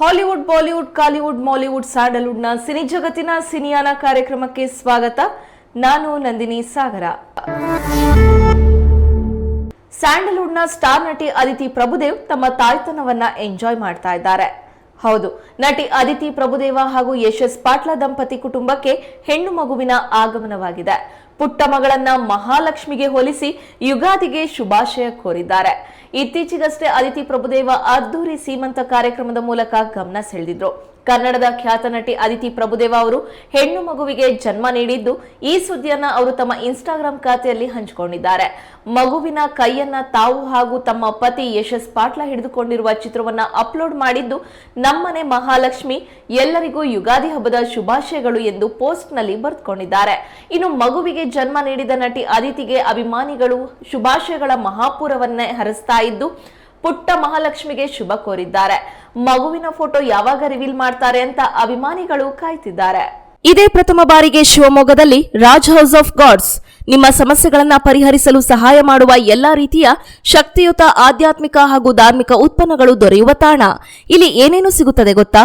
Hollywood, Bollywood, Kollywood, Mollywood, ಸ್ಯಾಂಡಲ್ವುಡ್ನ cine ಜಗತ್ತಿನ ಸಿನಿಯಾನ ಕಾರ್ಯಕ್ರಮಕ್ಕೆ ಸ್ವಾಗತ. ನಾನು ನಂದಿನಿ ಸಾಗರ. ಸ್ಯಾಂಡಲ್ವುಡ್ನ ಸ್ಟಾರ್ ನಟಿ ಅದಿತಿ ಪ್ರಭುದೇವ್ ತಮ್ಮ ತಾಯ್ತನವನ್ನ ಎಂಜಾಯ್ ಮಾಡ್ತಾ ಇದ್ದಾರೆ. ಹೌದು, ನಟಿ ಅದಿತಿ ಪ್ರಭುದೇವ ಹಾಗೂ ಯಶಸ್ ಪಾಟ್ಲ ದಂಪತಿ ಕುಟುಂಬಕ್ಕೆ ಹೆಣ್ಣು ಮಗುವಿನ ಆಗಮನವಾಗಿದೆ. ಪುಟ್ಟ ಮಗಳನ್ನ ಮಹಾಲಕ್ಷ್ಮಿಗೆ ಹೋಲಿಸಿ ಯುಗಾದಿಗೆ ಶುಭಾಶಯ ಕೋರಿದ್ದಾರೆ. ಇತ್ತೀಚೆಗಷ್ಟೇ ಅದಿತಿ ಪ್ರಭುದೇವ ಅದ್ದೂರಿ ಸೀಮಂತ ಕಾರ್ಯಕ್ರಮದ ಮೂಲಕ ಗಮನ ಸೆಳೆದಿದ್ರು. ಕನ್ನಡದ ಖ್ಯಾತ ನಟಿ ಅದಿತಿ ಪ್ರಭುದೇವ ಅವರು ಹೆಣ್ಣು ಮಗುವಿಗೆ ಜನ್ಮ ನೀಡಿದ್ದು, ಈ ಸುದ್ದಿಯನ್ನ ಅವರು ತಮ್ಮ ಇನ್ಸ್ಟಾಗ್ರಾಮ್ ಖಾತೆಯಲ್ಲಿ ಹಂಚಿಕೊಂಡಿದ್ದಾರೆ. ಮಗುವಿನ ಕೈಯನ್ನ ತಾವು ಹಾಗೂ ತಮ್ಮ ಪತಿ ಯಶಸ್ ಪಾಟ್ಲ ಹಿಡಿದುಕೊಂಡಿರುವ ಚಿತ್ರವನ್ನ ಅಪ್ಲೋಡ್ ಮಾಡಿದ್ದು, ನಮ್ಮನೆ ಮಹಾಲಕ್ಷ್ಮಿ, ಎಲ್ಲರಿಗೂ ಯುಗಾದಿ ಹಬ್ಬದ ಶುಭಾಶಯಗಳು ಎಂದು ಪೋಸ್ಟ್ನಲ್ಲಿ ಬರೆದುಕೊಂಡಿದ್ದಾರೆ ಇನ್ನು ಮಗುವಿಗೆ ಜನ್ಮ ನೀಡಿದ ನಟಿ ಅದಿತಿಗೆ ಅಭಿಮಾನಿಗಳು ಶುಭಾಶಯಗಳ ಮಹಾಪೂರವನ್ನೇ ಹರಿಸ್ತಾ ಇದ್ದು ಪುಟ್ಟ ಮಹಾಲಕ್ಷ್ಮಿಗೆ ಶುಭ ಕೋರಿದ್ದಾರೆ. ಮಗುವಿನ ಫೋಟೋ ಯಾವಾಗ ರಿವೀಲ್ ಮಾಡ್ತಾರೆ ಅಂತ ಅಭಿಮಾನಿಗಳು ಕಾಯ್ತಿದ್ದಾರೆ. ಇದೇ ಪ್ರಥಮ ಬಾರಿಗೆ ಶಿವಮೊಗ್ಗದಲ್ಲಿ ರಾಜ್ ಹೌಸ್ ಆಫ್ ಗಾಡ್ಸ್. ನಿಮ್ಮ ಸಮಸ್ಯೆಗಳನ್ನು ಪರಿಹರಿಸಲು ಸಹಾಯ ಮಾಡುವ ಎಲ್ಲಾ ರೀತಿಯ ಶಕ್ತಿಯುತ ಆಧ್ಯಾತ್ಮಿಕ ಹಾಗೂ ಧಾರ್ಮಿಕ ಉತ್ಪನ್ನಗಳು ದೊರೆಯುವ ತಾಣ. ಇಲ್ಲಿ ಏನೇನು ಸಿಗುತ್ತದೆ ಗೊತ್ತಾ?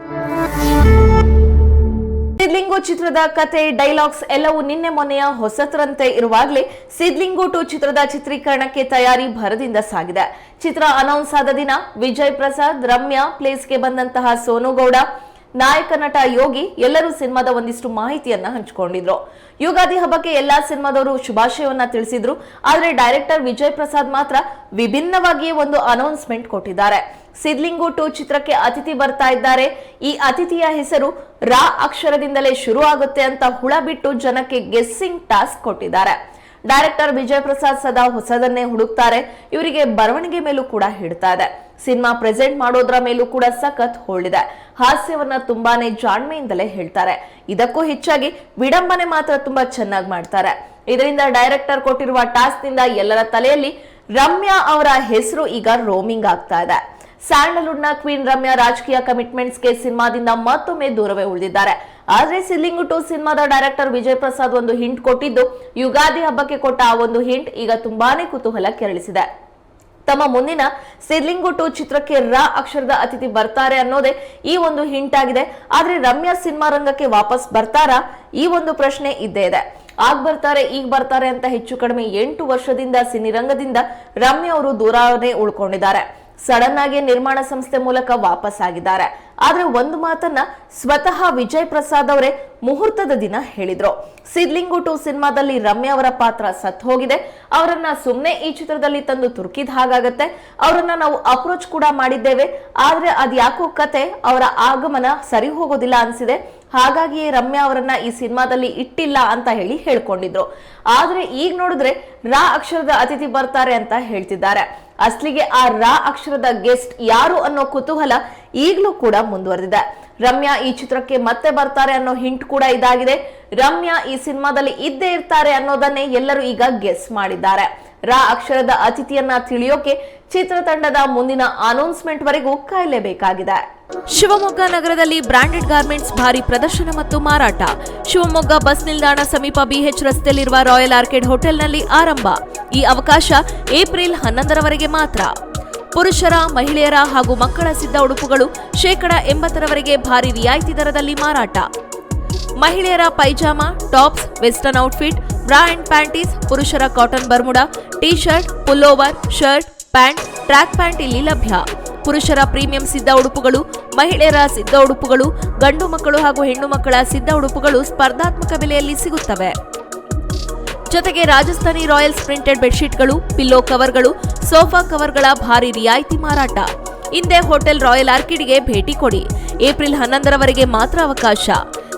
ಸಿದ್ಲಿಂಗು ಚಿತ್ರದ ಕತೆ, ಡೈಲಾಗ್ಸ್ ಎಲ್ಲವೂ ನಿನ್ನೆ ಮೊನ್ನೆಯ ಹೊಸತರಂತೆ ಇರುವಾಗಲೇ ಸಿದ್ಲಿಂಗು ಟು ಚಿತ್ರದ ಚಿತ್ರೀಕರಣಕ್ಕೆ ತಯಾರಿ ಭರದಿಂದ ಸಾಗಿದೆ. ಚಿತ್ರ ಅನೌನ್ಸ್ ಆದ ದಿನ ವಿಜಯ್ ಪ್ರಸಾದ್, ರಮ್ಯಾ ಪ್ಲೇಸ್ಗೆ ಬಂದಂತಹ ಸೋನು ಗೌಡ ನಾಯಕ ನಟ ಯೋಗಿ ಎಲ್ಲರೂ ಸಿನಿಮಾದ ಒಂದಿಷ್ಟು ಮಾಹಿತಿಯನ್ನ ಹಂಚಿಕೊಂಡಿದ್ರು. ಯುಗಾದಿ ಹಬ್ಬಕ್ಕೆ ಎಲ್ಲಾ ಸಿನಿಮಾದವರು ಶುಭಾಶಯವನ್ನ ತಿಳಿಸಿದ್ರು. ಆದ್ರೆ ಡೈರೆಕ್ಟರ್ ವಿಜಯ್ ಪ್ರಸಾದ್ ಮಾತ್ರ ವಿಭಿನ್ನವಾಗಿಯೇ ಒಂದು ಅನೌನ್ಸ್ಮೆಂಟ್ ಕೊಟ್ಟಿದ್ದಾರೆ. ಸಿದ್ಲಿಂಗು ಟು ಚಿತ್ರಕ್ಕೆ ಅತಿಥಿ ಬರ್ತಾ ಇದ್ದಾರೆ. ಈ ಅತಿಥಿಯ ಹೆಸರು ರಾ ಅಕ್ಷರದಿಂದಲೇ ಶುರು ಆಗುತ್ತೆ ಅಂತ ಹುಳ ಬಿಟ್ಟು ಜನಕ್ಕೆ ಗೆಸ್ಸಿಂಗ್ ಟಾಸ್ಕ್ ಕೊಟ್ಟಿದ್ದಾರೆ. ಡೈರೆಕ್ಟರ್ ವಿಜಯ್ ಪ್ರಸಾದ್ ಸದಾ ಹೊಸದನ್ನೇ ಹುಡುಕ್ತಾರೆ. ಇವರಿಗೆ ಬರವಣಿಗೆ ಮೇಲೂ ಕೂಡ ಹಿಡ್ತಾ ಇದೆ. ಸಿನಿಮಾ ಪ್ರೆಸೆಂಟ್ ಮಾಡೋದ್ರ ಮೇಲೂ ಕೂಡ ಸಖತ್ ಹೋಳಿದೆ ಹಾಸ್ಯವನ್ನ ತುಂಬಾನೇ ಜಾಣ್ಮೆಯಿಂದಲೇ ಹೇಳ್ತಾರೆ. ಇದಕ್ಕೂ ಹೆಚ್ಚಾಗಿ ವಿಡಂಬನೆ ಮಾತ್ರ ತುಂಬಾ ಚೆನ್ನಾಗಿ ಮಾಡ್ತಾರೆ. ಇದರಿಂದ ಡೈರೆಕ್ಟರ್ ಕೊಟ್ಟಿರುವ ಟಾಸ್ಕ್ನಿಂದ ಎಲ್ಲರ ತಲೆಯಲ್ಲಿ ರಮ್ಯಾ ಅವರ ಹೆಸರು ಈಗ ರೋಮಿಂಗ್ ಆಗ್ತಾ ಇದೆ. ಸ್ಯಾಂಡಲ್ವುಡ್ನ ಕ್ವೀನ್ ರಮ್ಯಾ ರಾಜಕೀಯ ಕಮಿಟ್ಮೆಂಟ್ಸ್ಗೆ ಸಿನಿಮಾದಿಂದ ಮತ್ತೊಮ್ಮೆ ದೂರವೇ ಉಳಿದಿದ್ದಾರೆ. ಆದ್ರೆ ಸಿಲ್ಲಿಂಗು ಟು ಸಿನಿಮಾದ ಡೈರೆಕ್ಟರ್ ವಿಜಯ್ ಪ್ರಸಾದ್ ಒಂದು ಹಿಂಟ್ ಕೊಟ್ಟಿದ್ದು, ಯುಗಾದಿ ಹಬ್ಬಕ್ಕೆ ಕೊಟ್ಟ ಆ ಒಂದು ಹಿಂಟ್ ಈಗ ತುಂಬಾನೇ ಕುತೂಹಲ ಕೆರಳಿಸಿದೆ. ತಮ್ಮ ಮುಂದಿನ ಸಿದ್ಲಿಂಗು ಟು ಚಿತ್ರಕ್ಕೆ ರ ಅಕ್ಷರದ ಅತಿಥಿ ಬರ್ತಾರೆ ಅನ್ನೋದೇ ಈ ಒಂದು ಹಿಂಟ್ ಆಗಿದೆ. ಆದ್ರೆ ರಮ್ಯಾ ಸಿನಿಮಾ ರಂಗಕ್ಕೆ ವಾಪಸ್ ಬರ್ತಾರಾ? ಈ ಒಂದು ಪ್ರಶ್ನೆ ಇದ್ದೇ ಇದೆ. ಆಗ್ ಬರ್ತಾರೆ, ಈಗ ಬರ್ತಾರೆ ಅಂತ ಹೆಚ್ಚು ಕಡಿಮೆ ಎಂಟು ವರ್ಷದಿಂದ ಸಿನಿರಂಗದಿಂದ ರಮ್ಯಾ ಅವರು ದೂರನೇ ಉಳ್ಕೊಂಡಿದ್ದಾರೆ. ಸಡನ್ ಆಗಿ ನಿರ್ಮಾಣ ಸಂಸ್ಥೆ ಮೂಲಕ ವಾಪಸ್ ಆಗಿದ್ದಾರೆ. ಆದ್ರೆ ಒಂದು ಮಾತನ್ನ ಸ್ವತಃ ವಿಜಯ್ ಪ್ರಸಾದ್ ಅವರೇ ಮುಹೂರ್ತದ ದಿನ ಹೇಳಿದ್ರು. ಸಿದ್ಲಿಂಗು ಟು ಸಿನಿಮಾದಲ್ಲಿ ರಮ್ಯಾ ಅವರ ಪಾತ್ರ ಸತ್ ಹೋಗಿದೆ. ಅವರನ್ನ ಸುಮ್ಮನೆ ಈ ಚಿತ್ರದಲ್ಲಿ ತಂದು ತುರ್ಕಿದ ಹಾಗಾಗತ್ತೆ. ಅವರನ್ನ ನಾವು ಅಪ್ರೋಚ್ ಕೂಡ ಮಾಡಿದ್ದೇವೆ. ಆದ್ರೆ ಅದ್ಯಾಕೋ ಕತೆ ಅವರ ಆಗಮನ ಸರಿ ಹೋಗೋದಿಲ್ಲ ಅನ್ಸಿದೆ. ಹಾಗಾಗಿಯೇ ರಮ್ಯಾ ಅವರನ್ನ ಈ ಸಿನಿಮಾದಲ್ಲಿ ಇಟ್ಟಿಲ್ಲ ಅಂತ ಹೇಳಿ ಹೇಳ್ಕೊಂಡಿದ್ರು. ಆದ್ರೆ ಈಗ ನೋಡಿದ್ರೆ ರಾ ಅಕ್ಷರದ ಅತಿಥಿ ಬರ್ತಾರೆ ಅಂತ ಹೇಳ್ತಿದ್ದಾರೆ. ಅಸ್ಲಿಗೆ ಆ ರಾ ಅಕ್ಷರದ ಗೆಸ್ಟ್ ಯಾರು ಅನ್ನೋ ಕುತೂಹಲ ಈಗಲೂ ಕೂಡ ಮುಂದುವರೆದಿದೆ. ರಮ್ಯಾ ಈ ಚಿತ್ರಕ್ಕೆ ಮತ್ತೆ ಬರ್ತಾರೆ ಅನ್ನೋ ಹಿಂಟ್ ಕೂಡ ಇದಾಗಿದೆ. ರಮ್ಯಾ ಈ ಸಿನಿಮಾದಲ್ಲಿ ಇದ್ದೇ ಇರ್ತಾರೆ ಅನ್ನೋದನ್ನೇ ಎಲ್ಲರೂ ಈಗ ಗೆಸ್ ಮಾಡಿದ್ದಾರೆ. ರಾ ಅಕ್ಷರದ ಅತಿಥಿಯನ್ನ ತಿಳಿಯೋಕೆ ಚಿತ್ರತಂಡದ ಮುಂದಿನ ಅನೌನ್ಸ್ಮೆಂಟ್ ವರೆಗೂ ಕಾಯಲೇಬೇಕಾಗಿದೆ. ಶಿವಮೊಗ್ಗ ನಗರದಲ್ಲಿ ಬ್ರಾಂಡೆಡ್ ಗಾರ್ಮೆಂಟ್ಸ್ ಭಾರಿ ಪ್ರದರ್ಶನ ಮತ್ತು ಮಾರಾಟ. ಶಿವಮೊಗ್ಗ ಬಸ್ ನಿಲ್ದಾಣ ಸಮೀಪ ಬಿಎಚ್ ರಸ್ತೆಯಲ್ಲಿರುವ ರಾಯಲ್ ಆರ್ಕಿಡ್ ಹೋಟೆಲ್ನಲ್ಲಿ ಆರಂಭ. ಈ ಅವಕಾಶ ಏಪ್ರಿಲ್ ಹನ್ನೊಂದರವರೆಗೆ ಮಾತ್ರ. ಪುರುಷರ, ಮಹಿಳೆಯರ ಹಾಗೂ ಮಕ್ಕಳ ಸಿದ್ಧ ಉಡುಪುಗಳು ಶೇಕಡ ಎಂಬತ್ತರವರೆಗೆ ಭಾರಿ ರಿಯಾಯಿತಿ ದರದಲ್ಲಿ ಮಾರಾಟ. ಮಹಿಳೆಯರ pyjama, tops, western outfit, bra and panties, ಪುರುಷರ cotton Bermuda, T shirt, pullover, shirt, pant, track pant ಇಲ್ಲಿ ಲಭ್ಯ. ಪುರುಷರ ಪ್ರೀಮಿಯಂ ಸಿದ್ಧ ಉಡುಪುಗಳು, ಮಹಿಳೆಯರ ಸಿದ್ಧ ಉಡುಪುಗಳು, ಗಂಡು ಮಕ್ಕಳು ಹಾಗೂ ಹೆಣ್ಣು ಮಕ್ಕಳ ಸಿದ್ಧ ಉಡುಪುಗಳು ಸ್ಪರ್ಧಾತ್ಮಕ ಬೆಲೆಯಲ್ಲಿ ಸಿಗುತ್ತವೆ. ಜೊತೆಗೆ ರಾಜಸ್ಥಾನಿ ರಾಯಲ್ಸ್ ಪ್ರಿಂಟೆಡ್ ಬೆಡ್ಶೀಟ್ಗಳು, ಪಿಲ್ಲೋ ಕವರ್ಗಳು, ಸೋಫಾ ಕವರ್ಗಳ ಭಾರಿ ರಿಯಾಯಿತಿ ಮಾರಾಟ. ಹಿಂದೆ ಹೋಟೆಲ್ ರಾಯಲ್ ಆರ್ಕಿಡ್ಗೆ ಭೇಟಿ ಕೊಡಿ. ಏಪ್ರಿಲ್ ಹನ್ನೊಂದರವರೆಗೆ ಮಾತ್ರ ಅವಕಾಶ.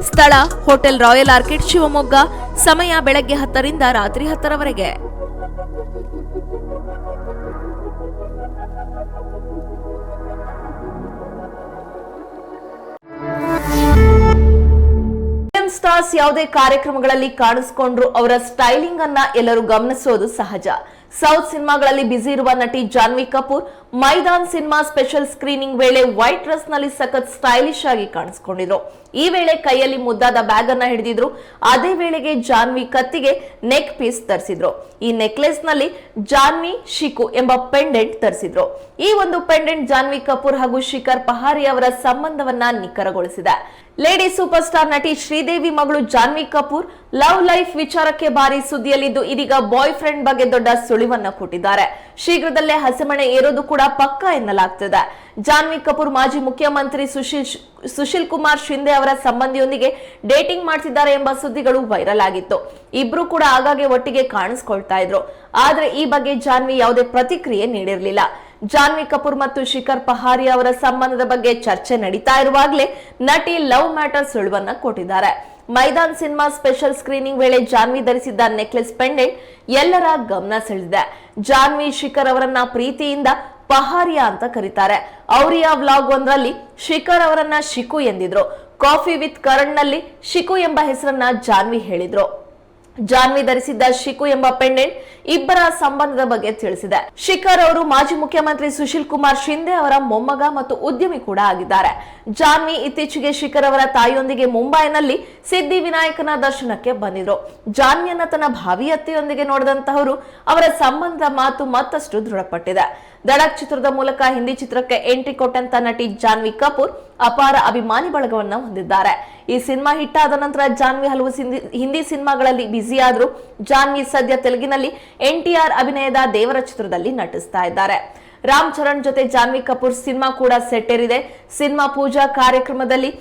ಸ್ಥಳ, ಹೋಟೆಲ್ ರಾಯಲ್ ಆರ್ಕಿಡ್ ಶಿವಮೊಗ್ಗ, ಸಮಯ ಬೆಳಗ್ಗೆ ಹತ್ತರಿಂದ ರಾತ್ರಿ ಹತ್ತರವರೆಗೆ. ಸ್ಟಾರ್ಸ್ ಯಾವುದೇ ಕಾರ್ಯಕ್ರಮಗಳಲ್ಲಿ ಕಾಣಿಸ್ಕೊಂಡ್ರು ಅವರ ಸ್ಟೈಲಿಂಗ್ ಅನ್ನ ಎಲ್ಲರೂ ಗಮನಿಸೋದು ಸಹಜ. ಸೌತ್ ಸಿನಿಮಾಗಳಲ್ಲಿ ಬ್ಯುಸಿ ಇರುವ ನಟಿ Janhvi Kapoor, Maidaan cinema special screening ವೇಳೆ ವೈಟ್ ಡ್ರೆಸ್ನಲ್ಲಿ ಸಖತ್ ಸ್ಟೈಲಿಶ್ ಆಗಿ ಕಾಣಿಸ್ಕೊಂಡಿದ್ರು. ಈ ವೇಳೆ ಕೈಯಲ್ಲಿ ಮುದ್ದಾದ ಬ್ಯಾಗ್ ಅನ್ನ ಹಿಡಿದಿದ್ರು. ಅದೇ ವೇಳೆಗೆ ಜಾನ್ವಿ ಕತ್ತಿಗೆ ನೆಕ್ ಪೀಸ್ ಧರಿಸಿದ್ರು. ಈ ನೆಕ್ಲೆಸ್ನಲ್ಲಿ ಜಾನ್ವಿ ಶಿಕು ಎಂಬ ಪೆಂಡೆಂಟ್ ತರಿಸಿದ್ರು. ಈ ಒಂದು ಪೆಂಡೆಂಟ್ ಜಾನ್ವಿ ಕಪೂರ್ ಹಾಗೂ ಶಿಖರ್ ಪಹಾರಿ ಅವರ ಸಂಬಂಧವನ್ನ ನಿಖರಗೊಳಿಸಿದೆ. ಲೇಡಿ ಸೂಪರ್ ಸ್ಟಾರ್ ನಟಿ ಶ್ರೀದೇವಿ ಮಗಳು ಜಾನ್ವಿ ಕಪೂರ್ ಲವ್ ಲೈಫ್ ವಿಚಾರಕ್ಕೆ ಭಾರಿ ಸುದ್ದಿಯಲ್ಲಿದ್ದು, ಇದೀಗ ಬಾಯ್ ಫ್ರೆಂಡ್ ಬಗ್ಗೆ ದೊಡ್ಡ ಸುಳಿವನ್ನ ಕೊಟ್ಟಿದ್ದಾರೆ. ಶೀಘ್ರದಲ್ಲೇ ಹಸೆಮಣೆ ಏರೋದು ಕೂಡ ಪಕ್ಕ ಎನ್ನಲಾಗ್ತಿದೆ. ಜಾನ್ವಿ ಕಪೂರ್ ಮಾಜಿ ಮುಖ್ಯಮಂತ್ರಿ ಸುಶೀಲ್ ಸುಶೀಲ್ ಕುಮಾರ್ ಶಿಂದೆ ಅವರ ಸಂಬಂಧಿಯೊಂದಿಗೆ ಡೇಟಿಂಗ್ ಮಾಡ್ತಿದ್ದಾರೆ ಎಂಬ ಸುದ್ದಿಗಳು ವೈರಲ್ ಆಗಿತ್ತು. ಇಬ್ರು ಕೂಡ ಆಗಾಗ್ಗೆ ಒಟ್ಟಿಗೆ ಕಾಣಿಸ್ಕೊಳ್ತಾ ಇದ್ರು. ಆದ್ರೆ ಈ ಬಗ್ಗೆ ಜಾನ್ವಿ ಯಾವುದೇ ಪ್ರತಿಕ್ರಿಯೆ ನೀಡಿರಲಿಲ್ಲ. ಜಾನ್ವಿ ಕಪೂರ್ ಮತ್ತು ಶಿಖರ್ ಪಹಾರಿ ಅವರ ಸಂಬಂಧದ ಬಗ್ಗೆ ಚರ್ಚೆ ನಡೀತಾ ಇರುವಾಗಲೇ ನಟಿ ಲವ್ ಮ್ಯಾಟರ್ ಸುಳುವನ್ನ ಕೊಟ್ಟಿದ್ದಾರೆ. ಮೈದಾನ್ ಸಿನಿಮಾ ಸ್ಪೆಷಲ್ ಸ್ಕ್ರೀನಿಂಗ್ ವೇಳೆ ಜಾನ್ವಿ ಧರಿಸಿದ್ದ ನೆಕ್ಲೆಸ್ ಪೆಂಡೆಂಟ್ ಎಲ್ಲರ ಗಮನ ಸೆಳೆದಿದೆ. ಜಾನ್ವಿ, ಶಿಖರ್ ಅವರನ್ನ ಪ್ರೀತಿಯಿಂದ ಪಹಾರಿಯಾ ಅಂತ ಕರೀತಾರೆ. ಅವರಿಯ ವ್ಲಾಗ್ ಒಂದರಲ್ಲಿ ಶಿಖರ್ ಅವರನ್ನ ಶಿಕು ಎಂದಿದ್ರು. ಕಾಫಿ ವಿತ್ ಕರಣ್ನಲ್ಲಿ ಶಿಕು ಎಂಬ ಹೆಸರನ್ನ ಜಾನ್ವಿ ಹೇಳಿದ್ರು. ಜಾನ್ವಿ ಧರಿಸಿದ್ದ ಶಿಖು ಎಂಬ ಪೆಂಡೆಂಟ್ ಇಬ್ಬರ ಸಂಬಂಧದ ಬಗ್ಗೆ ತಿಳಿಸಿದೆ. ಶಿಖರ್ ಅವರು ಮಾಜಿ ಮುಖ್ಯಮಂತ್ರಿ ಸುಶೀಲ್ ಕುಮಾರ್ ಶಿಂದೆ ಅವರ ಮೊಮ್ಮಗ ಮತ್ತು ಉದ್ಯಮಿ ಕೂಡ ಆಗಿದ್ದಾರೆ. ಜಾನ್ವಿ ಇತ್ತೀಚೆಗೆ ಶಿಖರ್ ಅವರ ತಾಯಿಯೊಂದಿಗೆ ಮುಂಬೈನಲ್ಲಿ ಸಿದ್ಧಿ ವಿನಾಯಕನ ದರ್ಶನಕ್ಕೆ ಬಂದಿದ್ರು. ಜಾನ್ವಿಯನ್ನ ತನ್ನ ಭಾವಿಯತ್ತೆಯೊಂದಿಗೆ ನೋಡಿದಂತಹವರು ಅವರ ಸಂಬಂಧ ಮಾತು ಮತ್ತಷ್ಟು ದೃಢಪಟ್ಟಿದೆ. ದಡಕ್ ಚಿತ್ರದ ಮೂಲಕ ಹಿಂದಿ ಚಿತ್ರಕ್ಕೆ ಎಂಟ್ರಿ ಕೊಟ್ಟಂತ ನಟಿ ಜಾನ್ವಿ ಕಪೂರ್ ಅಪಾರ ಅಭಿಮಾನಿ ಬಳಗವನ್ನ ಹೊಂದಿದ್ದಾರೆ. ಈ ಸಿನಿಮಾ ಹಿಟ್ ಆದ ನಂತರ ಜಾನ್ವಿ ಹಲವು ಹಿಂದಿ ಸಿನಿಮಾಗಳಲ್ಲಿ ಬ್ಯುಸಿ ಆದ್ರೂ ಜಾನ್ವಿ ಸದ್ಯ ತೆಲುಗಿನಲ್ಲಿ ಎನ್ ಅಭಿನಯದ ದೇವರ ಚಿತ್ರದಲ್ಲಿ ನಟಿಸ್ತಾ ಇದ್ದಾರೆ. ರಾಮ್ ಚರಣ್ ಜೊತೆ ಜಾನ್ವಿ ಕಪೂರ್ ಸಿನಿಮಾ ಕೂಡ ಸೆಟ್ಟೇರಿದೆ. ಸಿನಿಮಾ ಪೂಜಾ ಕಾರ್ಯಕ್ರಮದಲ್ಲಿ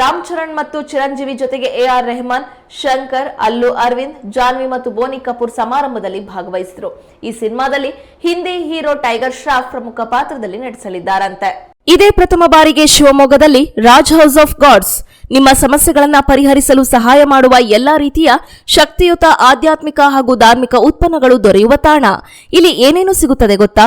ರಾಮ್ ಚರಣ್ ಮತ್ತು ಚಿರಂಜೀವಿ ಜೊತೆಗೆ ಎ ಆರ್ ರೆಹಮಾನ್, ಶಂಕರ್, ಅಲ್ಲು, ಅರವಿಂದ್, ಜಾನ್ವಿ ಮತ್ತು ಬೋನಿ ಕಪೂರ್ ಸಮಾರಂಭದಲ್ಲಿ ಭಾಗವಹಿಸಿದ್ರು. ಈ ಸಿನಿಮಾದಲ್ಲಿ ಹಿಂದಿ ಹೀರೋ ಟೈಗರ್ ಶ್ರಾಫ್ ಪ್ರಮುಖ ಪಾತ್ರದಲ್ಲಿ ನಟಿಸಲಿದ್ದಾರಂತೆ. ಇದೇ ಪ್ರಥಮ ಬಾರಿಗೆ ಶಿವಮೊಗ್ಗದಲ್ಲಿ ರಾಜ್ ಹೌಸ್ ಆಫ್ ಗಾಡ್ಸ್. ನಿಮ್ಮ ಸಮಸ್ಯೆಗಳನ್ನು ಪರಿಹರಿಸಲು ಸಹಾಯ ಮಾಡುವ ಎಲ್ಲಾ ರೀತಿಯ ಶಕ್ತಿಯುತ ಆಧ್ಯಾತ್ಮಿಕ ಹಾಗೂ ಧಾರ್ಮಿಕ ಉತ್ಪನ್ನಗಳು ದೊರೆಯುವ ತಾಣ. ಇಲ್ಲಿ ಏನೇನು ಸಿಗುತ್ತದೆ ಗೊತ್ತಾ?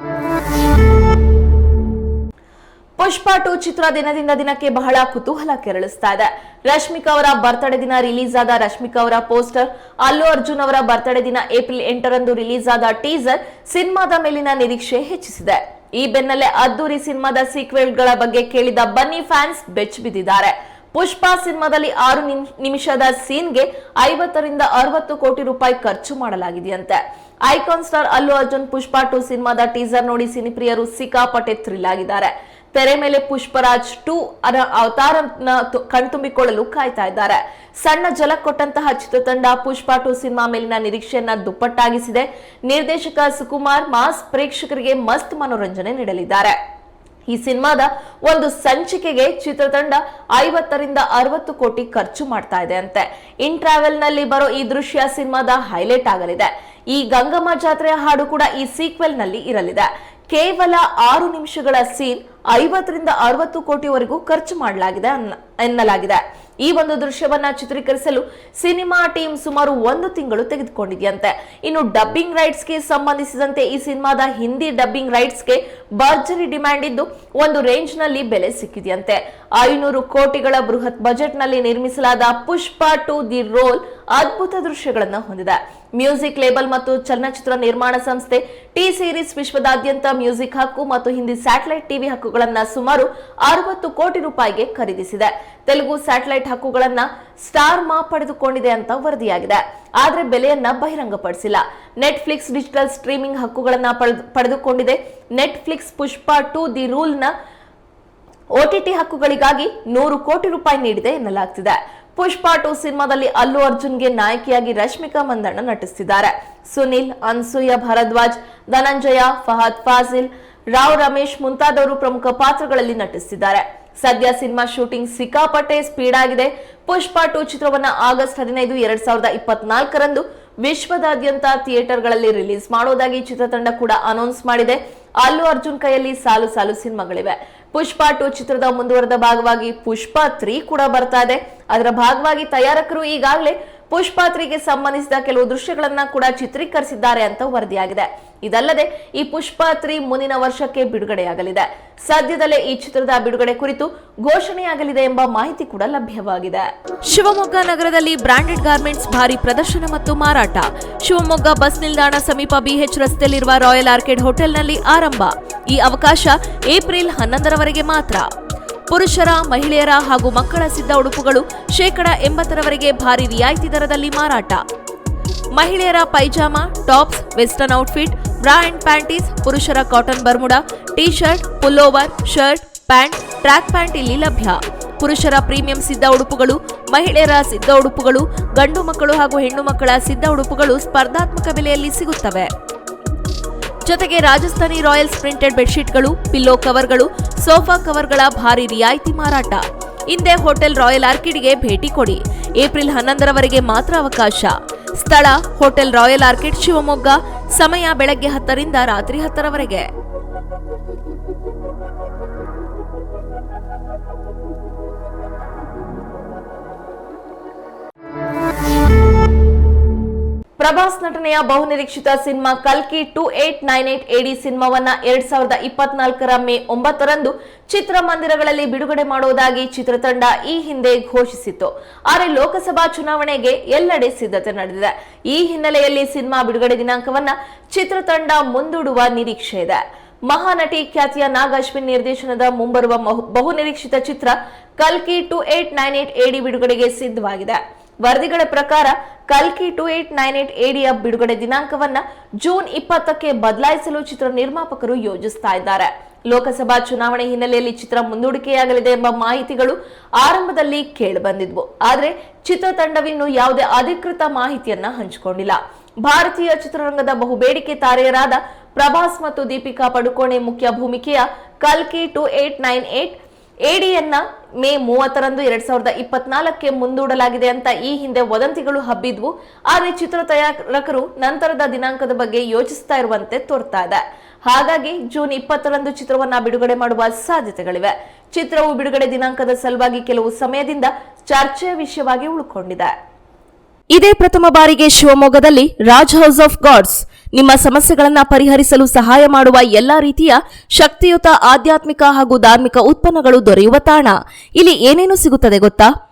ಪುಷ್ಪ ಟು ಚಿತ್ರ ದಿನದಿಂದ ದಿನಕ್ಕೆ ಬಹಳ ಕುತೂಹಲ ಕೆರಳಿಸ್ತಾ ಇದೆ. ರಶ್ಮಿಕಾ ಅವರ ಬರ್ತ್ಡೇ ದಿನ ರಿಲೀಸ್ ಆದ ರಶ್ಮಿಕಾ ಅವರ ಪೋಸ್ಟರ್, ಅಲ್ಲು ಅರ್ಜುನ್ ಅವರ ಬರ್ತ್ಡೇ ದಿನ ಏಪ್ರಿಲ್ ಎಂಟರಂದು ರಿಲೀಸ್ ಆದ ಟೀಸರ್ ಸಿನಿಮಾದ ಮೇಲಿನ ನಿರೀಕ್ಷೆ ಹೆಚ್ಚಿಸಿದೆ. ಈ ಬೆನ್ನಲ್ಲೇ ಅದ್ದೂರಿ ಸಿನಿಮಾದ ಸೀಕ್ವೆಲ್ಗಳ ಬಗ್ಗೆ ಕೇಳಿದ ಬನ್ನಿ ಫ್ಯಾನ್ಸ್ ಬೆಚ್ಚಿಬಿದ್ದಿದ್ದಾರೆ ಪುಷ್ಪ ಸಿನಿಮಾದಲ್ಲಿ ಆರು ನಿಮ್- ನಿಮಿಷದ ಸೀನ್ಗೆ ಐವತ್ತರಿಂದ ಅರವತ್ತು ಕೋಟಿ ರೂಪಾಯಿ ಖರ್ಚು ಮಾಡಲಾಗಿದೆಯಂತೆ. Icon star Allu Arjun Pushpa two ಸಿನಿಮಾದ ಟೀಸರ್ ನೋಡಿ ಸಿನಿಪ್ರಿಯರು ಸಿಕ್ಕಾಪಟ್ಟೆ ಥ್ರಿಲ್ ಆಗಿದ್ದಾರೆ. ತೆರೆ ಮೇಲೆ ಪುಷ್ಪರಾಜ್ ಟು ಅನ ಅವತಾರನ ಕಣ್ತುಂಬಿಕೊಳ್ಳಲು ಕಾಯ್ತಾ ಇದ್ದಾರೆ. ಸಣ್ಣ ಜಲ ಕೊಟ್ಟಂತಹ ಚಿತ್ರತಂಡ ಪುಷ್ಪ ಟು ಸಿನಿಮಾ ಮೇಲಿನ ನಿರೀಕ್ಷೆಯನ್ನ ದುಪ್ಪಟ್ಟಾಗಿಸಿದೆ. ನಿರ್ದೇಶಕ ಸುಕುಮಾರ್, ಮಾಸ್ ಪ್ರೇಕ್ಷಕರಿಗೆ ಮಸ್ತ್ ಮನೋರಂಜನೆ ನೀಡಲಿದ್ದಾರೆ. ಈ ಸಿನಿಮಾದ ಒಂದು ಸಂಚಿಕೆಗೆ ಚಿತ್ರತಂಡ ಐವತ್ತರಿಂದ ಅರವತ್ತು ಕೋಟಿ ಖರ್ಚು ಮಾಡ್ತಾ ಇದೆ ಅಂತೆ. ಇನ್ ಟ್ರಾವೆಲ್ನಲ್ಲಿ ಬರೋ ಈ ದೃಶ್ಯ ಸಿನಿಮಾದ ಹೈಲೈಟ್ ಆಗಲಿದೆ. ಈ ಗಂಗಮ್ಮ ಜಾತ್ರೆಯ ಹಾಡು ಕೂಡ ಈ ಸೀಕ್ವೆಲ್ನಲ್ಲಿ ಇರಲಿದೆ. ಕೇವಲ ಆರು ನಿಮಿಷಗಳ ಸೀನ್ ಐವತ್ತರಿಂದ ಅರವತ್ತು ಕೋಟಿವರೆಗೂ ಖರ್ಚು ಮಾಡಲಾಗಿದೆ ಎನ್ನಲಾಗಿದೆ. ಈ ಒಂದು ದೃಶ್ಯವನ್ನ ಚಿತ್ರೀಕರಿಸಲು ಸಿನಿಮಾ ಟೀಮ್ ಸುಮಾರು ಒಂದು ತಿಂಗಳು ತೆಗೆದುಕೊಂಡಿದೆಯಂತೆ. ಇನ್ನು ಡಬ್ಬಿಂಗ್ ರೈಟ್ಸ್ಗೆ ಸಂಬಂಧಿಸಿದಂತೆ ಈ ಸಿನಿಮಾದ ಹಿಂದಿ ಡಬ್ಬಿಂಗ್ ರೈಟ್ಸ್ಗೆ ಭರ್ಜರಿ ಡಿಮ್ಯಾಂಡ್ ಇದ್ದು ಒಂದು ರೇಂಜ್ನಲ್ಲಿ ಬೆಲೆ ಸಿಕ್ಕಿದೆಯಂತೆ. ಐನೂರು ಕೋಟಿಗಳ ಬೃಹತ್ ಬಜೆಟ್ನಲ್ಲಿ ನಿರ್ಮಿಸಲಾದ ಪುಷ್ಪ ಟು ದಿ ರೋಲ್ ಅದ್ಭುತ ದೃಶ್ಯಗಳನ್ನು ಹೊಂದಿದೆ. ಮ್ಯೂಸಿಕ್ ಲೇಬಲ್ ಮತ್ತು ಚಲನಚಿತ್ರ ನಿರ್ಮಾಣ ಸಂಸ್ಥೆ ಟಿ ಸೀರೀಸ್ ವಿಶ್ವದಾದ್ಯಂತ ಮ್ಯೂಸಿಕ್ ಹಕ್ಕು ಮತ್ತು ಹಿಂದಿ ಸ್ಯಾಟಲೈಟ್ ಟಿವಿ ಹಕ್ಕುಗಳನ್ನು ಸುಮಾರು ಅರವತ್ತು ಕೋಟಿ ರೂಪಾಯಿಗೆ ಖರೀದಿಸಿದೆ. ತೆಲುಗು ಸ್ಯಾಟಲೈಟ್ ಹಕ್ಕುಗಳನ್ನ ಸ್ಟಾರ್ ಮಾ ಪಡೆದುಕೊಂಡಿದೆ ಅಂತ ವರದಿಯಾಗಿದೆ. ಆದರೆ ಬೆಲೆಯನ್ನ ಬಹಿರಂಗಪಡಿಸಿಲ್ಲ. ನೆಟ್ಫ್ಲಿಕ್ಸ್ ಡಿಜಿಟಲ್ ಸ್ಟ್ರೀಮಿಂಗ್ ಹಕ್ಕುಗಳನ್ನ ಪಡೆದು- ಪಡೆದುಕೊಂಡಿದೆ. ನೆಟ್ಫ್ಲಿಕ್ಸ್ ಪುಷ್ಪ ಟು ದಿ ರೂಲ್ನ ನ ಒಟಿಟಿ ಹಕ್ಕುಗಳಿಗಾಗಿ ನೂರು ಕೋಟಿ ರೂಪಾಯಿ ನೀಡಿದೆ ಎನ್ನಲಾಗ್ತಿದೆ. ಪುಷ್ಪ ಟು ಸಿನಿಮಾದಲ್ಲಿ ಅಲ್ಲು ಅರ್ಜುನ್ಗೆ ನಾಯಕಿಯಾಗಿ ರಶ್ಮಿಕಾ ಮಂದಣ್ಣ ನಟಿಸಿದ್ದಾರೆ ಸುನಿಲ್, ಅನ್ಸೂಯ ಭರದ್ವಾಜ್, ಧನಂಜಯ, ಫಹದ್ ಫಾಜಿಲ್, ರಾವ್ ರಮೇಶ್ ಮುಂತಾದವರು ಪ್ರಮುಖ ಪಾತ್ರಗಳಲ್ಲಿ ನಟಿಸಿದ್ದಾರೆ ಸದ್ಯ ಸಿನಿಮಾ ಶೂಟಿಂಗ್ ಸಿಕ್ಕಾಪಟ್ಟೆ ಸ್ಪೀಡ್ ಆಗಿದೆ. ಪುಷ್ಪ ಟು ಚಿತ್ರವನ್ನ ಆಗಸ್ಟ್ ಹದಿನೈದು, ಎರಡ್ ಸಾವಿರದ ಇಪ್ಪತ್ನಾಲ್ಕರಂದು ವಿಶ್ವದಾದ್ಯಂತ ಥಿಯೇಟರ್ಗಳಲ್ಲಿ ರಿಲೀಸ್ ಮಾಡೋದಾಗಿ ಚಿತ್ರತಂಡ ಕೂಡ ಅನೌನ್ಸ್ ಮಾಡಿದೆ. ಅಲ್ಲು ಅರ್ಜುನ್ ಕೈಯಲ್ಲಿ ಸಾಲು ಸಾಲು ಸಿನಿಮಾಗಳಿವೆ. ಪುಷ್ಪ ಟು ಚಿತ್ರದ ಮುಂದುವರೆದ ಭಾಗವಾಗಿ ಪುಷ್ಪ ತ್ರೀ ಕೂಡ ಬರ್ತಾ ಇದೆ. ಅದರ ಭಾಗವಾಗಿ ತಯಾರಕರು ಈಗಾಗಲೇ ಪುಷ್ಪ ತ್ರೀಗೆ ಸಂಬಂಧಿಸಿದ ಕೆಲವು ದೃಶ್ಯಗಳನ್ನ ಕೂಡ ಚಿತ್ರೀಕರಿಸಿದ್ದಾರೆ ಅಂತ ವರದಿಯಾಗಿದೆ. ಇದಲ್ಲದೆ ಈ ಪುಷ್ಪಾತ್ರಿ ತ್ರೀ ಮುಂದಿನ ವರ್ಷಕ್ಕೆ ಬಿಡುಗಡೆಯಾಗಲಿದೆ. ಸದ್ಯದಲ್ಲೇ ಈ ಚಿತ್ರದ ಬಿಡುಗಡೆ ಕುರಿತು ಘೋಷಣೆಯಾಗಲಿದೆ ಎಂಬ ಮಾಹಿತಿ ಕೂಡ ಲಭ್ಯವಾಗಿದೆ. ಶಿವಮೊಗ್ಗ ನಗರದಲ್ಲಿ ಬ್ರಾಂಡೆಡ್ ಗಾರ್ಮೆಂಟ್ಸ್ ಭಾರಿ ಪ್ರದರ್ಶನ ಮತ್ತು ಮಾರಾಟ. ಶಿವಮೊಗ್ಗ ಬಸ್ ನಿಲ್ದಾಣ ಸಮೀಪ ಬಿಎಚ್ ರಸ್ತೆಯಲ್ಲಿರುವ ರಾಯಲ್ ಆರ್ಕಿಡ್ ಹೋಟೆಲ್ನಲ್ಲಿ ಆರಂಭ. ಈ ಅವಕಾಶ ಏಪ್ರಿಲ್ ಹನ್ನೊಂದರವರೆಗೆ ಮಾತ್ರ. ಪುರುಷರ, ಮಹಿಳೆಯರ ಹಾಗೂ ಮಕ್ಕಳ ಸಿದ್ಧ ಉಡುಪುಗಳು ಶೇಕಡ ಎಂಬತ್ತರವರೆಗೆ ಭಾರಿ ರಿಯಾಯಿತಿ ದರದಲ್ಲಿ ಮಾರಾಟ. ಮಹಿಳೆಯರ pyjama, tops, western outfit, bra and panties, ಪುರುಷರ cotton Bermuda T shirt pullover, shirt, pant, track pant ಇಲ್ಲಿ ಲಭ್ಯ. ಪುರುಷರ ಪ್ರೀಮಿಯಂ ಸಿದ್ಧ ಉಡುಪುಗಳು, ಮಹಿಳೆಯರ ಸಿದ್ಧ ಉಡುಪುಗಳು, ಗಂಡು ಮಕ್ಕಳು ಹಾಗೂ ಹೆಣ್ಣು ಮಕ್ಕಳ ಸಿದ್ಧ ಉಡುಪುಗಳು ಸ್ಪರ್ಧಾತ್ಮಕ ಬೆಲೆಯಲ್ಲಿ ಸಿಗುತ್ತವೆ. ಜೊತೆಗೆ ರಾಜಸ್ಥಾನಿ ರಾಯಲ್ಸ್ ಪ್ರಿಂಟೆಡ್ ಬೆಡ್ಶೀಟ್ಗಳು, ಪಿಲ್ಲೋ ಕವರ್ಗಳು, ಸೋಫಾ ಕವರ್ಗಳ ಭಾರಿ ರಿಯಾಯಿತಿ ಮಾರಾಟ. ಹಿಂದೆ ಹೋಟೆಲ್ ರಾಯಲ್ ಆರ್ಕಿಡ್ಗೆ ಭೇಟಿ ಕೊಡಿ. ಏಪ್ರಿಲ್ ಹನ್ನೊಂದರವರೆಗೆ ಮಾತ್ರ ಅವಕಾಶ. ಸ್ಥಳ, ಹೋಟೆಲ್ ರಾಯಲ್ ಆರ್ಕಿಡ್ ಶಿವಮೊಗ್ಗ, ಸಮಯ ಬೆಳಗ್ಗೆ ಹತ್ತರಿಂದ ರಾತ್ರಿ ಹತ್ತರವರೆಗೆ. ಪ್ರಭಾಸ್ ನಟನೆಯ ಬಹುನಿರೀಕ್ಷಿತ ಸಿನಿಮಾ ಕಲ್ಕಿ ಟೂ ಏಟ್ ನೈನ್ ಏಟ್ ಎಡಿ ಸಿನಿಮಾವನ್ನ ಎರಡ್ ಸಾವಿರದ ಇಪ್ಪತ್ನಾಲ್ಕರ ಮೇ ಒಂಬತ್ತರಂದು ಚಿತ್ರಮಂದಿರಗಳಲ್ಲಿ ಬಿಡುಗಡೆ ಮಾಡುವುದಾಗಿ ಚಿತ್ರತಂಡ ಈ ಹಿಂದೆ ಘೋಷಿಸಿತ್ತು. ಆದರೆ ಲೋಕಸಭಾ ಚುನಾವಣೆಗೆ ಎಲ್ಲೆಡೆ ಸಿದ್ಧತೆ ನಡೆದಿದೆ. ಈ ಹಿನ್ನೆಲೆಯಲ್ಲಿ ಸಿನಿಮಾ ಬಿಡುಗಡೆ ದಿನಾಂಕವನ್ನ ಚಿತ್ರತಂಡ ಮುಂದೂಡುವ ನಿರೀಕ್ಷೆ ಇದೆ. ಮಹಾನಟಿ ಖ್ಯಾತಿಯ ನಾಗ್ ನಿರ್ದೇಶನದ ಮುಂಬರುವ ಬಹುನಿರೀಕ್ಷಿತ ಚಿತ್ರ ಕಲ್ಕಿ ಟು ಏಟ್ ನೈನ್ ಏಟ್ ಎಡಿ ಬಿಡುಗಡೆಗೆ ಸಿದ್ಧವಾಗಿದೆ. ವರದಿಗಳ ಪ್ರಕಾರ ಕಲ್ಕಿ ಟು ಏಟ್ ನೈನ್ ಏಟ್ ಎಡಿಯ ಬಿಡುಗಡೆ ದಿನಾಂಕವನ್ನ ಜೂನ್ ಇಪ್ಪತ್ತಕ್ಕೆ ಬದಲಾಯಿಸಲು ಚಿತ್ರ ನಿರ್ಮಾಪಕರು ಯೋಜಿಸ್ತಾ ಇದ್ದಾರೆ. ಲೋಕಸಭಾ ಚುನಾವಣೆ ಹಿನ್ನೆಲೆಯಲ್ಲಿ ಚಿತ್ರ ಮುಂದೂಡಿಕೆಯಾಗಲಿದೆ ಎಂಬ ಮಾಹಿತಿಗಳು ಆರಂಭದಲ್ಲಿ ಕೇಳಿಬಂದಿದ್ವು. ಆದರೆ ಚಿತ್ರತಂಡವಿನ್ನು ಯಾವುದೇ ಅಧಿಕೃತ ಮಾಹಿತಿಯನ್ನ ಹಂಚಿಕೊಂಡಿಲ್ಲ. ಭಾರತೀಯ ಚಿತ್ರರಂಗದ ಬಹುಬೇಡಿಕೆ ತಾರೆಯರಾದ ಪ್ರಭಾಸ್ ಮತ್ತು ದೀಪಿಕಾ ಪಡುಕೋಣೆ ಮುಖ್ಯ ಭೂಮಿಕೆಯ ಕಲ್ಕಿ ಟು ಏಟ್ ನೈನ್ ಏಟ್ ಎಡಿಯನ್ನ ಮೇ ಮೂವತ್ತರಂದು ಎರಡ್ ಸಾವಿರದ ಇಪ್ಪತ್ನಾಲ್ಕಕ್ಕೆ ಮುಂದೂಡಲಾಗಿದೆ ಅಂತ ಈ ಹಿಂದೆ ವದಂತಿಗಳು ಹಬ್ಬಿದ್ವು. ಆದರೆ ಚಿತ್ರ ತಯಾರಕರು ನಂತರದ ದಿನಾಂಕದ ಬಗ್ಗೆ ಯೋಚಿಸ್ತಾ ಇರುವಂತೆ ತೋರ್ತಾ ಇದೆ. ಹಾಗಾಗಿ ಜೂನ್ ಇಪ್ಪತ್ತರಂದು ಚಿತ್ರವನ್ನ ಬಿಡುಗಡೆ ಮಾಡುವ ಸಾಧ್ಯತೆಗಳಿವೆ. ಚಿತ್ರವು ಬಿಡುಗಡೆ ದಿನಾಂಕದ ಸಲುವಾಗಿ ಕೆಲವು ಸಮಯದಿಂದ ಚರ್ಚೆಯ ವಿಷಯವಾಗಿ ಉಳ್ಕೊಂಡಿದೆ. ಇದೇ ಪ್ರಥಮ ಬಾರಿಗೆ ಶಿವಮೊಗ್ಗದಲ್ಲಿ ರಾಜ್ ಹೌಸ್ ಆಫ್ ಗಾಡ್ಸ್ ನಿಮ್ಮ ಸಮಸ್ಯೆಗಳನ್ನು ಪರಿಹರಿಸಲು ಸಹಾಯ ಮಾಡುವ ಎಲ್ಲಾ ರೀತಿಯ ಶಕ್ತಿಯುತ ಆಧ್ಯಾತ್ಮಿಕ ಹಾಗೂ ಧಾರ್ಮಿಕ ಉತ್ಪನ್ನಗಳು ದೊರೆಯುವ ತಾಣ. ಇಲ್ಲಿ ಏನೇನು ಸಿಗುತ್ತದೆ ಗೊತ್ತಾ?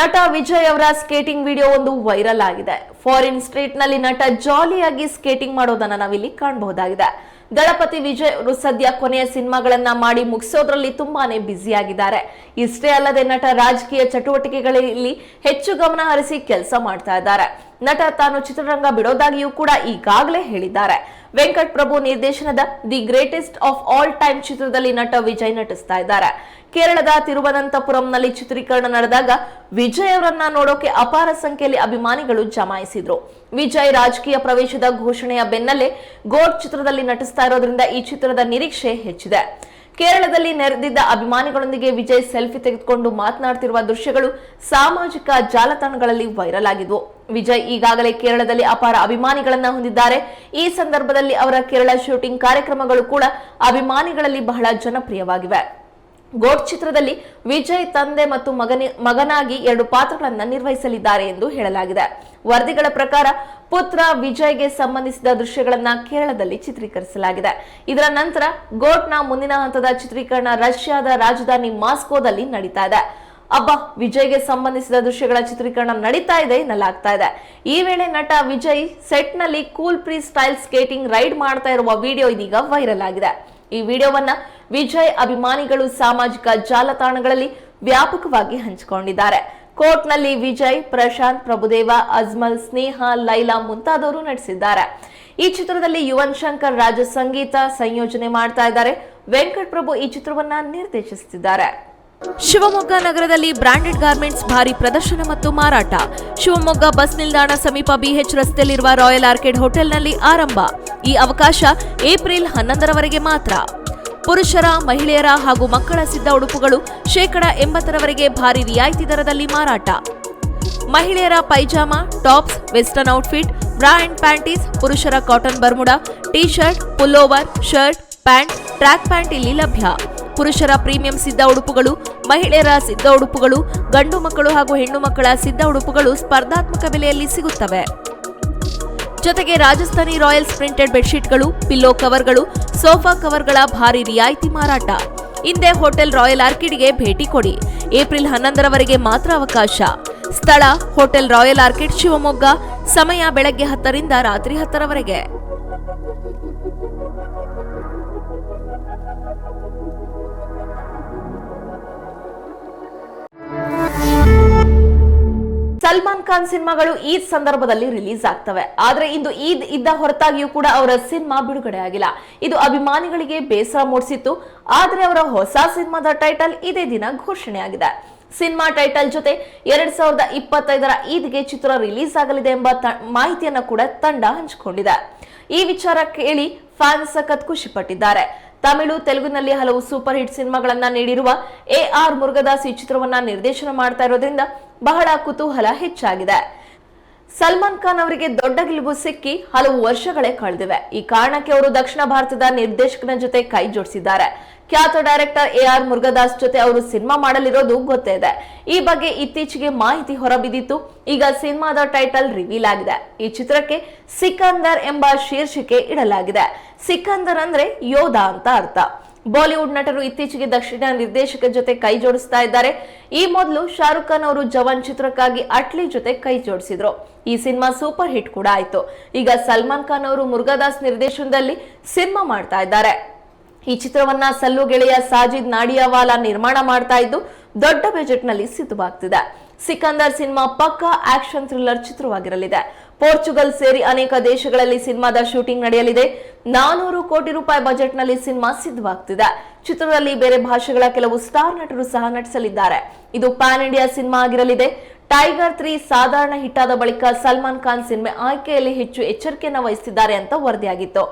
ನಟ ವಿಜಯ್ ಅವರ ಸ್ಕೇಟಿಂಗ್ ವಿಡಿಯೋ ಒಂದು ವೈರಲ್ ಆಗಿದೆ. ಫಾರಿನ್ ಸ್ಟ್ರೀಟ್ನಲ್ಲಿ ನಟ ಜಾಲಿಯಾಗಿ ಸ್ಕೇಟಿಂಗ್ ಮಾಡೋದನ್ನ ನಾವಿಲ್ಲಿ ಕಾಣಬಹುದಾಗಿದೆ. ದಳಪತಿ ವಿಜಯ್ ಅವರು ಸದ್ಯ ಕೊನೆಯ ಸಿನಿಮಾಗಳನ್ನ ಮಾಡಿ ಮುಗಿಸೋದ್ರಲ್ಲಿ ತುಂಬಾನೇ ಬ್ಯುಸಿ ಆಗಿದ್ದಾರೆ ಇಷ್ಟೇ ಅಲ್ಲದೆ ನಟ ರಾಜಕೀಯ ಚಟುವಟಿಕೆಗಳಲ್ಲಿ ಹೆಚ್ಚು ಗಮನ ಹರಿಸಿ ಕೆಲಸ ಮಾಡ್ತಾ ಇದ್ದಾರೆ. ನಟ ತಾನು ಚಿತ್ರರಂಗ ಬಿಡೋದಾಗಿಯೂ ಕೂಡ ಈಗಾಗಲೇ ಹೇಳಿದ್ದಾರೆ. ವೆಂಕಟ್ ಪ್ರಭು ನಿರ್ದೇಶನದ the greatest of all time ಚಿತ್ರದಲ್ಲಿ ನಟ ವಿಜಯ್ ನಟಿಸ್ತಾ ಇದ್ದಾರೆ. ಕೇರಳದ ತಿರುವನಂತಪುರಂನಲ್ಲಿ ಚಿತ್ರೀಕರಣ ನಡೆದಾಗ ವಿಜಯ್ ಅವರನ್ನ ನೋಡೋಕೆ ಅಪಾರ ಸಂಖ್ಯೆಯಲ್ಲಿ ಅಭಿಮಾನಿಗಳು ಜಮಾಯಿಸಿದ್ರು. ವಿಜಯ್ ರಾಜಕೀಯ ಪ್ರವೇಶದ ಘೋಷಣೆಯ ಬೆನ್ನಲ್ಲೇ ಗೋಡ್ ಚಿತ್ರದಲ್ಲಿ ನಟಿಸ್ತಾ ಇರೋದ್ರಿಂದ ಈ ಚಿತ್ರದ ನಿರೀಕ್ಷೆ ಹೆಚ್ಚಿದೆ. ಕೇರಳದಲ್ಲಿ ನೆರೆದಿದ್ದ ಅಭಿಮಾನಿಗಳೊಂದಿಗೆ ವಿಜಯ್ ಸೆಲ್ಫಿ ತೆಗೆದುಕೊಂಡು ಮಾತನಾಡ್ತಿರುವ ದೃಶ್ಯಗಳು ಸಾಮಾಜಿಕ ಜಾಲತಾಣಗಳಲ್ಲಿ ವೈರಲ್ ಆಗಿದ್ವು. ವಿಜಯ್ ಈಗಾಗಲೇ ಕೇರಳದಲ್ಲಿ ಅಪಾರ ಅಭಿಮಾನಿಗಳನ್ನ ಹೊಂದಿದ್ದಾರೆ. ಈ ಸಂದರ್ಭದಲ್ಲಿ ಅವರ ಕೇರಳ ಶೂಟಿಂಗ್ ಕಾರ್ಯಕ್ರಮಗಳು ಕೂಡ ಅಭಿಮಾನಿಗಳಲ್ಲಿ ಬಹಳ ಜನಪ್ರಿಯವಾಗಿವೆ. ಗೋಡ್ ಚಿತ್ರದಲ್ಲಿ ವಿಜಯ್ ತಂದೆ ಮತ್ತು ಮಗನಿ ಮಗನಾಗಿ ಎರಡು ಪಾತ್ರಗಳನ್ನು ನಿರ್ವಹಿಸಲಿದ್ದಾರೆ ಎಂದು ಹೇಳಲಾಗಿದೆ. ವರದಿಗಳ ಪ್ರಕಾರ ಪುತ್ರ ವಿಜಯ್ಗೆ ಸಂಬಂಧಿಸಿದ ದೃಶ್ಯಗಳನ್ನ ಕೇರಳದಲ್ಲಿ ಚಿತ್ರೀಕರಿಸಲಾಗಿದೆ. ಇದರ ನಂತರ ಗೋಟ್ನ ಮುಂದಿನ ಹಂತದ ಚಿತ್ರೀಕರಣ ರಷ್ಯಾದ ರಾಜಧಾನಿ ಮಾಸ್ಕೋದಲ್ಲಿ ನಡೀತಾ ಇದೆ. ಅಬ್ಬಾ, ವಿಜಯ್ಗೆ ಸಂಬಂಧಿಸಿದ ದೃಶ್ಯಗಳ ಚಿತ್ರೀಕರಣ ನಡೀತಾ ಇದೆ ಎನ್ನಲಾಗ್ತಾ ಇದೆ. ಈ ವೇಳೆ ನಟ ವಿಜಯ್ ಸೆಟ್ನಲ್ಲಿ cool freestyle skating ride ಮಾಡ್ತಾ ಇರುವ ವಿಡಿಯೋ ಇದೀಗ ವೈರಲ್ ಆಗಿದೆ. ಈ ವಿಡಿಯೋವನ್ನ ವಿಜಯ್ ಅಭಿಮಾನಿಗಳು ಸಾಮಾಜಿಕ ಜಾಲತಾಣಗಳಲ್ಲಿ ವ್ಯಾಪಕವಾಗಿ ಹಂಚಿಕೊಂಡಿದ್ದಾರೆ. ಕೋರ್ಟ್ನಲ್ಲಿ ವಿಜಯ್, ಪ್ರಶಾಂತ್, ಪ್ರಭುದೇವ, ಅಜ್ಮಲ್, ಸ್ನೇಹ, ಲೈಲಾ ಮುಂತಾದವರು ನಟಿಸಿದ್ದಾರೆ. ಈ ಚಿತ್ರದಲ್ಲಿ ಯುವನ್ ಶಂಕರ್ ರಾಜ ಸಂಗೀತ ಸಂಯೋಜನೆ ಮಾಡ್ತಾ ಇದ್ದಾರೆ. ವೆಂಕಟ್ ಪ್ರಭು ಈ ಚಿತ್ರವನ್ನ ನಿರ್ದೇಶಿಸುತ್ತಿದ್ದಾರೆ. ಶಿವಮೊಗ್ಗ ನಗರದಲ್ಲಿ ಬ್ರಾಂಡೆಡ್ ಗಾರ್ಮೆಂಟ್ಸ್ ಭಾರಿ ಪ್ರದರ್ಶನ ಮತ್ತು ಮಾರಾಟ. ಶಿವಮೊಗ್ಗ ಬಸ್ ನಿಲ್ದಾಣ ಸಮೀಪ ಬಿಎಚ್ ರಸ್ತೆಯಲ್ಲಿರುವ ರಾಯಲ್ ಆರ್ಕಿಡ್ ಹೋಟೆಲ್ನಲ್ಲಿ ಆರಂಭ. ಈ ಅವಕಾಶ ಏಪ್ರಿಲ್ ಹನ್ನೊಂದರವರೆಗೆ ಮಾತ್ರ. ಪುರುಷರ, ಮಹಿಳೆಯರ ಹಾಗೂ ಮಕ್ಕಳ ಸಿದ್ಧ ಉಡುಪುಗಳು ಶೇಕಡ ಎಂಬತ್ತರವರೆಗೆ ಭಾರಿ ರಿಯಾಯಿತಿ ದರದಲ್ಲಿ ಮಾರಾಟ. ಮಹಿಳೆಯರ pyjama, tops, western outfit, bra and panties, ಪುರುಷರ cotton Bermuda, T shirt, pullover, shirt, pant, track pant ಇಲ್ಲಿ ಲಭ್ಯ. ಪುರುಷರ ಪ್ರೀಮಿಯಂ ಸಿದ್ಧ ಉಡುಪುಗಳು, ಮಹಿಳೆಯರ ಸಿದ್ಧ ಉಡುಪುಗಳು, ಗಂಡು ಮಕ್ಕಳು ಹಾಗೂ ಹೆಣ್ಣು ಮಕ್ಕಳ ಸಿದ್ಧ ಉಡುಪುಗಳು ಸ್ಪರ್ಧಾತ್ಮಕ ಬೆಲೆಯಲ್ಲಿ ಸಿಗುತ್ತವೆ. ಜೊತೆಗೆ ರಾಜಸ್ಥಾನಿ ರಾಯಲ್ಸ್ ಪ್ರಿಂಟೆಡ್ ಬೆಡ್ಶೀಟ್ಗಳು, ಪಿಲ್ಲೋ ಕವರ್ಗಳು, ಸೋಫಾ ಕವರ್ಗಳ ಭಾರಿ ರಿಯಾಯಿತಿ ಮಾರಾಟ. ಹಿಂದೆ ಹೋಟೆಲ್ ರಾಯಲ್ ಆರ್ಕಿಡ್ಗೆ ಭೇಟಿ ಕೊಡಿ. ಏಪ್ರಿಲ್ ಹನ್ನೊಂದರವರೆಗೆ ಮಾತ್ರ ಅವಕಾಶ. ಸ್ಥಳ, ಹೋಟೆಲ್ ರಾಯಲ್ ಆರ್ಕಿಡ್ ಶಿವಮೊಗ್ಗ, ಸಮಯ ಬೆಳಗ್ಗೆ ಹತ್ತರಿಂದ ರಾತ್ರಿ ಹತ್ತರವರೆಗೆ. ಸಲ್ಮಾನ್ ಖಾನ್ ಸಿನಿಮಾಗಳು ಈದ್ ಸಂದರ್ಭದಲ್ಲಿ ರಿಲೀಸ್ ಆಗ್ತವೆ. ಆದ್ರೆ ಇಂದು ಈದ್ ಇದ್ದ ಹೊರತಾಗಿಯೂ ಕೂಡ ಅವರ ಸಿನಿಮಾ ಬಿಡುಗಡೆ ಆಗಿಲ್ಲ. ಇದು ಅಭಿಮಾನಿಗಳಿಗೆ ಬೇಸರ ಮೂಡಿಸಿತ್ತು. ಆದ್ರೆ ಅವರ ಹೊಸ ಸಿನಿಮಾದ ಟೈಟಲ್ ಇದೇ ದಿನ ಘೋಷಣೆಯಾಗಿದೆ. ಸಿನಿಮಾ ಟೈಟಲ್ ಜೊತೆ ಎರಡ್ ಸಾವಿರದ ಇಪ್ಪತ್ತೈದರ ಈದ್ಗೆ ಚಿತ್ರ ರಿಲೀಸ್ ಆಗಲಿದೆ ಎಂಬ ಮಾಹಿತಿಯನ್ನ ಕೂಡ ತಂಡ ಹಂಚಿಕೊಂಡಿದೆ. ಈ ವಿಚಾರ ಕೇಳಿ ಫ್ಯಾನ್ಸ್ ಸಖತ್ ಖುಷಿ ಪಟ್ಟಿದ್ದಾರೆ ತಮಿಳು, ತೆಲುಗಿನಲ್ಲಿ ಹಲವು ಸೂಪರ್ ಹಿಟ್ ಸಿನಿಮಾಗಳನ್ನ ನೀಡಿರುವ ಎ ಆರ್ ಮುರುಗದಾಸ್ ಈ ಚಿತ್ರವನ್ನ ನಿರ್ದೇಶನ ಮಾಡ್ತಾ ಇರೋದ್ರಿಂದ ಬಹಳ ಕುತೂಹಲ ಹೆಚ್ಚಾಗಿದೆ. ಸಲ್ಮಾನ್ ಖಾನ್ ಅವರಿಗೆ ದೊಡ್ಡ ಗೆಲುವು ಸಿಕ್ಕಿ ಹಲವು ವರ್ಷಗಳೇ ಕಳೆದಿವೆ. ಈ ಕಾರಣಕ್ಕೆ ಅವರು ದಕ್ಷಿಣ ಭಾರತದ ನಿರ್ದೇಶಕನ ಜೊತೆ ಕೈ ಜೋಡಿಸಿದ್ದಾರೆ. ಖ್ಯಾತ ಡೈರೆಕ್ಟರ್ ಎ ಆರ್ ಮುರುಗದಾಸ್ ಜೊತೆ ಅವರು ಸಿನಿಮಾ ಮಾಡಲಿರೋದು ಗೊತ್ತೇ ಇದೆ. ಈ ಬಗ್ಗೆ ಇತ್ತೀಚೆಗೆ ಮಾಹಿತಿ ಹೊರಬಿದ್ದಿತ್ತು. ಈಗ ಸಿನಿಮಾದ ಟೈಟಲ್ ರಿವೀಲ್ ಆಗಿದೆ. ಈ ಚಿತ್ರಕ್ಕೆ ಸಿಕಂದರ್ ಎಂಬ ಶೀರ್ಷಿಕೆ ಇಡಲಾಗಿದೆ. ಸಿಕಂದರ್ ಅಂದ್ರೆ ಯೋಧ ಅಂತ ಅರ್ಥ. ಬಾಲಿವುಡ್ ನಟರು ಇತ್ತೀಚೆಗೆ ದಕ್ಷಿಣ ನಿರ್ದೇಶಕ ಜೊತೆ ಕೈ ಜೋಡಿಸ್ತಾ ಇದ್ದಾರೆ. ಈ ಮೊದಲು ಶಾರುಖ್ ಖಾನ್ ಅವರು ಜವಾನ್ ಚಿತ್ರಕ್ಕಾಗಿ ಅಟ್ಲಿ ಜೊತೆ ಕೈ ಜೋಡಿಸಿದ್ರು. ಈ ಸಿನಿಮಾ ಸೂಪರ್ ಹಿಟ್ ಕೂಡ ಆಯ್ತು. ಈಗ ಸಲ್ಮಾನ್ ಖಾನ್ ಅವರು ಮುರುಗದಾಸ್ ನಿರ್ದೇಶನದಲ್ಲಿ ಸಿನಿಮಾ ಮಾಡ್ತಾ ಇದ್ದಾರೆ. ಈ ಚಿತ್ರವನ್ನ ಸಲ್ಲು ಗೆಳೆಯ ಸಾಜಿದ್ ನಾಡಿಯಾವಾಲಾ ನಿರ್ಮಾಣ ಮಾಡ್ತಾ ಇದ್ದು, ದೊಡ್ಡ ಬಜೆಟ್ನಲ್ಲಿ ಸಿದ್ಧವಾಗ್ತಿದೆ. ಸಿಕಂದರ್ ಸಿನಿಮಾ ಪಕ್ಕಾ ಆಕ್ಷನ್ ಥ್ರಿಲ್ಲರ್ ಚಿತ್ರವಾಗಿರಲಿದೆ. ಪೋರ್ಚುಗಲ್ ಸೇರಿ ಅನೇಕ ದೇಶಗಳಲ್ಲಿ ಸಿನಿಮಾದ ಶೂಟಿಂಗ್ ನಡೆಯಲಿದೆ. ನಾನೂರು ಕೋಟಿ ರೂಪಾಯಿ ಬಜೆಟ್ನಲ್ಲಿ ಸಿನಿಮಾ ಸಿದ್ಧವಾಗ್ತಿದೆ. ಚಿತ್ರದಲ್ಲಿ ಬೇರೆ ಭಾಷೆಗಳ ಕೆಲವು ಸ್ಟಾರ್ ನಟರು ಸಹ ನಟಿಸಲಿದ್ದಾರೆ. ಇದು ಪ್ಯಾನ್ ಇಂಡಿಯಾ ಸಿನಿಮಾ ಆಗಿರಲಿದೆ. ಟೈಗರ್ ತ್ರೀ ಸಾಧಾರಣ ಹಿಟ್ಟಾದ ಬಳಿಕ ಸಲ್ಮಾನ್ ಖಾನ್ ಸಿನಿಮಾ ಆಯ್ಕೆಯಲ್ಲಿ ಹೆಚ್ಚು ಎಚ್ಚರಿಕೆಯನ್ನ ವಹಿಸಿದ್ದಾರೆ ಅಂತ ವರದಿಯಾಗಿತ್ತು.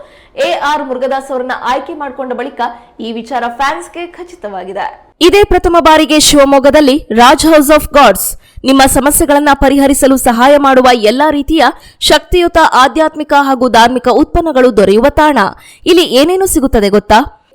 ಎ ಆರ್ ಮುರುಗದಾಸ್ ಅವರನ್ನ ಆಯ್ಕೆ ಮಾಡಿಕೊಂಡ ಬಳಿಕ ಈ ವಿಚಾರ ಫ್ಯಾನ್ಸ್ಗೆ ಖಚಿತವಾಗಿದೆ. ಇದೇ ಪ್ರಥಮ ಬಾರಿಗೆ ಶಿವಮೊಗ್ಗದಲ್ಲಿ ರಾಜ್ ಹೌಸ್ ಆಫ್ ಗಾಡ್ಸ್. ನಿಮ್ಮ ಸಮಸ್ಯೆಗಳನ್ನು ಪರಿಹರಿಸಲು ಸಹಾಯ ಮಾಡುವ ಎಲ್ಲಾ ರೀತಿಯ ಶಕ್ತಿಯುತ ಆಧ್ಯಾತ್ಮಿಕ ಹಾಗೂ ಧಾರ್ಮಿಕ ಉತ್ಪನ್ನಗಳು ದೊರೆಯುವ ತಾಣ. ಇಲ್ಲಿ ಏನೇನು ಸಿಗುತ್ತದೆ ಗೊತ್ತಾ?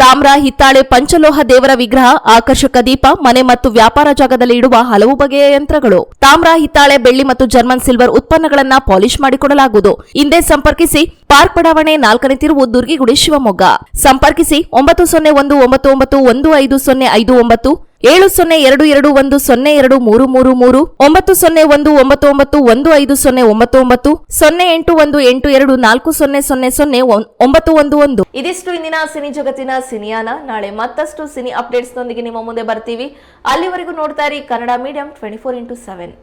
ತಾಮ್ರ, ಹಿತ್ತಾಳೆ, ಪಂಚಲೋಹ ದೇವರ ವಿಗ್ರಹ, ಆಕರ್ಷಕ ದೀಪ, ಮನೆ ಮತ್ತು ವ್ಯಾಪಾರ ಜಾಗದಲ್ಲಿ ಇಡುವ ಹಲವು ಬಗೆಯ ಯಂತ್ರಗಳು. ತಾಮ್ರ, ಹಿತ್ತಾಳೆ, ಬೆಳ್ಳಿ ಮತ್ತು ಜರ್ಮನ್ ಸಿಲ್ವರ್ ಉತ್ಪನ್ನಗಳನ್ನ ಪಾಲಿಶ್ ಮಾಡಿಕೊಡಲಾಗುವುದು. ಹಿಂದೆ ಸಂಪರ್ಕಿಸಿ, ಪಾರ್ಕ್ ಬಡಾವಣೆ ನಾಲ್ಕನೇ ತಿರುವು ದುರ್ಗಿಗುಡಿ ಶಿವಮೊಗ್ಗ. ಸಂಪರ್ಕಿಸಿ, ಒಂಬತ್ತು ಸೊನ್ನೆ ಒಂದು ಒಂಬತ್ತು ಒಂಬತ್ತು ಒಂದು ಐದು ಸೊನ್ನೆ ಐದು ಒಂಬತ್ತು ಏಳು ಸೊನ್ನೆ ಎರಡು ಎರಡು ಒಂದು ಸೊನ್ನೆ ಎರಡು ಮೂರು ಮೂರು ಮೂರು, ಒಂಬತ್ತು ಸೊನ್ನೆ ಒಂದು ಒಂಬತ್ತು ಒಂಬತ್ತು ಒಂದು ಐದು ಸೊನ್ನೆ ಒಂಬತ್ತು ಒಂಬತ್ತು, ಸೊನ್ನೆ ಎಂಟು ಒಂದು ಎಂಟು ಎರಡು ನಾಲ್ಕು ಸೊನ್ನೆ ಸೊನ್ನೆ ಸೊನ್ನೆ ಒಂಬತ್ತು ಒಂದು ಒಂದು. ಇದಿಷ್ಟು ಇಂದಿನ ಸಿನಿ ಜಗತ್ತಿನ ಸಿನಿಯಾನ. ನಾಳೆ ಮತ್ತಷ್ಟು ಸಿನಿ ಅಪ್ಡೇಟ್ಸ್ ನೊಂದಿಗೆ ನಿಮ್ಮ ಮುಂದೆ ಬರ್ತೀವಿ. ಅಲ್ಲಿವರೆಗೂ ನೋಡ್ತಾ ಇರಿ Kannada medium twenty four into seven